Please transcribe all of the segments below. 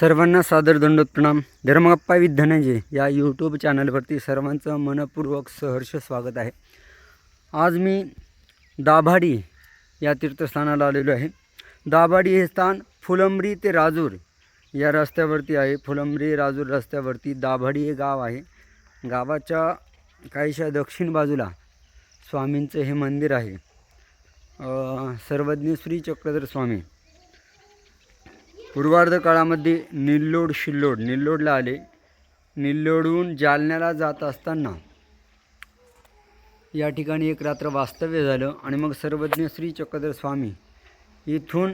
सर्वांना सादर दंडोत प्रणाम धर्मगप्पा विथ धनंजय या यूट्यूब चॅनलवरती सर्वांचं मनपूर्वक सहर्ष स्वागत आहे. आज मी दाभाडी या तीर्थस्थानाला आलेलो आहे. दाभाडी हे स्थान फुलंब्री ते राजूर या रस्त्यावरती आहे. फुलंब्री राजूर रस्त्यावरती दाभाडी हे गाव आहे. गावाच्या काहीशा दक्षिण बाजूला स्वामींचं हे मंदिर आहे. सर्वज्ञ श्री चक्रधर स्वामी. पूर्वार्ध काळामध्ये निल्लोड शिल्लोड निल्लोडला आले. निल्लोडहून जालन्याला जात असताना या ठिकाणी एक रात्र वास्तव्य झालं आणि मग सर्वज्ञ श्री चक्रधर स्वामी इथून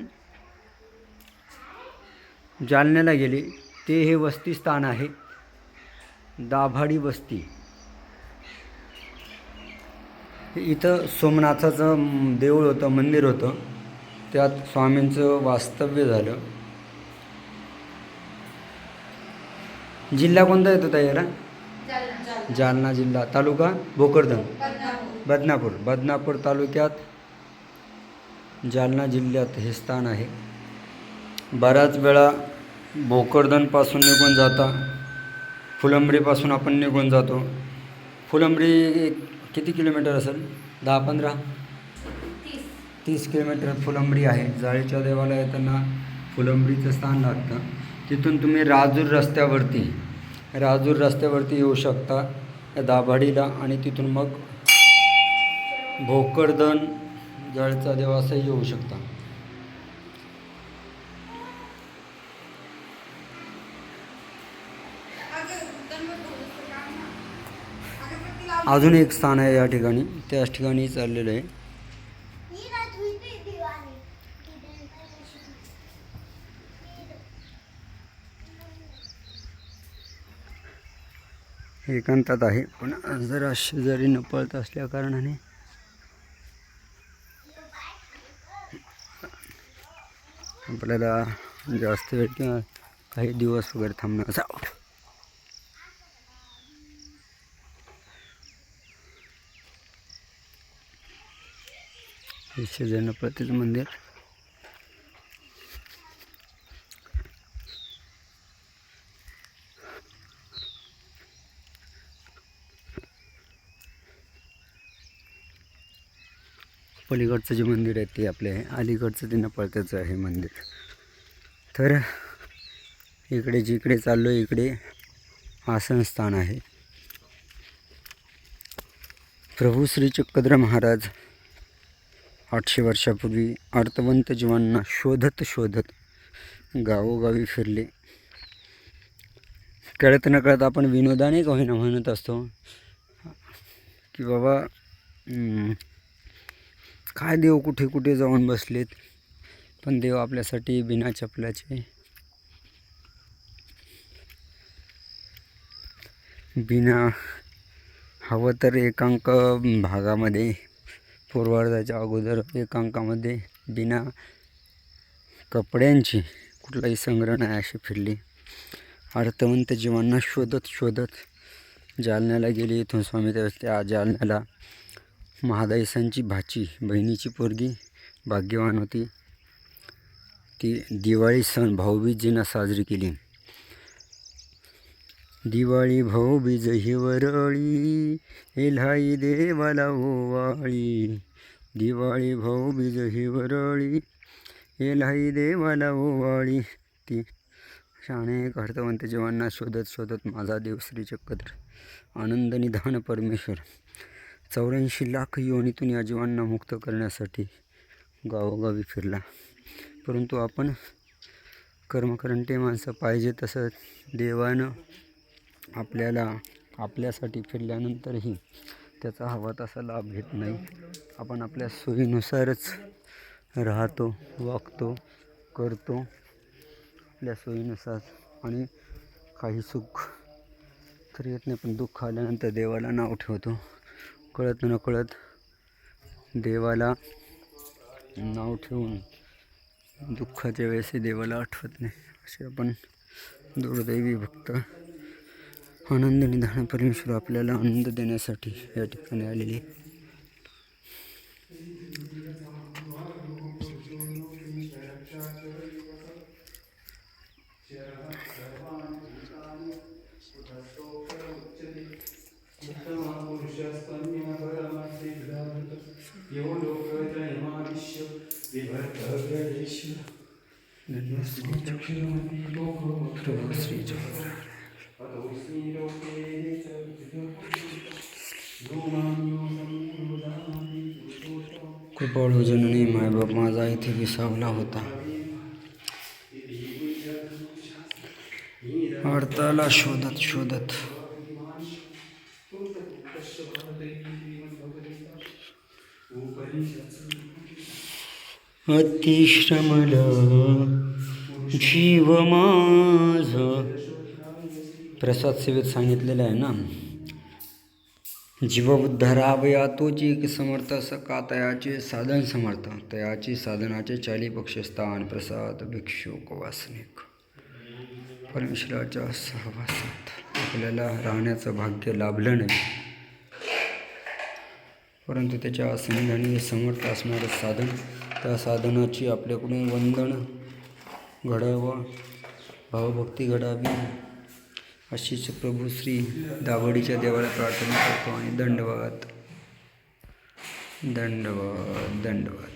जालन्याला गेले. ते हे वस्तीस्थान आहे. दाभाडी वस्ती. इथं सोमनाथाचं देऊळ होतं मंदिर होतं. त्यात स्वामींचं वास्तव्य झालं. जिल्हा कोणता येतो ताई याला? जालना. जिल्हा. तालुका? भोकरदन. बदनापूर. बदनापूर. तालुक्यात जालना जिल्ह्यात हे स्थान आहे. बऱ्याच वेळा भोकरदनपासून निघून जाता फुलंब्रीपासून आपण निघून जातो. फुलंब्री किती किलोमीटर असेल? दहा पंधरा? तीस किलोमीटर फुलंब्री आहे. जाळीच्या देवाला येताना फुलंब्रीचं स्थान लागतं. तिथून तुम्ही राजूर रस्त्यावरती राजूर रस्त्यावरती येऊ शकता या दाभाडीला आणि तिथून मग भोकरदन जळचा देव असंही येऊ शकता. अजून एक स्थान आहे या ठिकाणी त्याच ठिकाणी चाललेलं आहे. एकांतात आहे. पण जरा शेजारी न पळत असल्या कारणाने आपल्याला जास्त वेळ किंवा काही दिवस वगैरे थांबणं असं हे शेजारी पळतेच मंदिर. पलीकडचं जे मंदिर आहे ते आपले आहे. अलीकडचं ते नपळत्याचं आहे मंदिर. तर इकडे जिकडे चाललो इकडे आसन स्थान आहे. प्रभू श्री चक्रधर महाराज आठशे वर्षापूर्वी अर्थवंत जीवांना शोधत शोधत गावोगावी फिरले. कळत न कळत आपण विनोदाने का होईना म्हणत असतो. की बाबा काय देव कुठे कुठे जाऊन बसलेत? पण देव आपल्यासाठी बिना चपलाचे. बिना हवं तर एकांक भागामध्ये पूर्वार्धाच्या अगोदर एकांकामध्ये बिना कपड्यांची कुठलाही संग्रह नाही अशी फिरली. अर्थवंत जीवांना शोधत शोधत जालन्याला गेली. इथून स्वामी त्यावेळेस त्या जालन्याला महादाईसांची भाची बहिणीची पोरगी भाग्यवान होती. ती दिवाळी सण भाऊबीजेनं साजरी केली. दिवाळी भाऊबीज ही वरळी एल्हाई देवाला ओवाळी. दिवाळी भाऊबीज ही वरळी एल्हाई देवाला ओवाळी. ती शाणे अर्थवंत जीवांना शोधत शोधत माझा देव श्री आनंद निधान परमेश्वर. चौऱ्याऐंशी लाख योनीतून या जीवांना मुक्त करण्यासाठी गावोगावी फिरला. परंतु आपण कर्मकरंटे माणसं पाहिजे तसं देवानं आपल्याला आपल्यासाठी फिरल्यानंतरही त्याचा हवा तसा लाभ घेत नाही. आपण आपल्या सोयीनुसारच राहतो वागतो करतो आपल्या सोयीनुसार. आणि काही सुख तर येत नाही पण दुःख आल्यानंतर देवाला नाव ठेवतो. कळत नकळत देवाला नाव ठेवून दुःखाच्या वेळेसही देवाला आठवत नाही असे आपण दुर्दैवी भक्त आनंद निधान परमेश्वर आपल्याला आनंद देण्यासाठी या ठिकाणी आलेले. कृपाळू जननी मायबाप माझा इथे विसावला होता. अडताला शोधत शोधत अतिश्रमल जीव माझ. प्रसाद सेवेत सांगितलेलं आहे ना? जीवबुद्धरावया तोची की समर्थ सका तयाचे साधन समर्थ. तयाचे साधनाचे चाली पक्षस्थान प्रसाद भिक्षुक वासनिक परमेश्वराच्या सहवासात आपल्याला राहण्याचं भाग्य लाभलं नाही. परंतु त्याच्या संधानी समर्थ असणारं साधन त्या साधनाची आपल्याकडून वंदन घडावं भावभक्ती घडावी अशीच प्रभू श्री दाभडीच्या देवाला प्रार्थना करतो आणि दंडवाद दंडवाद दंडवाद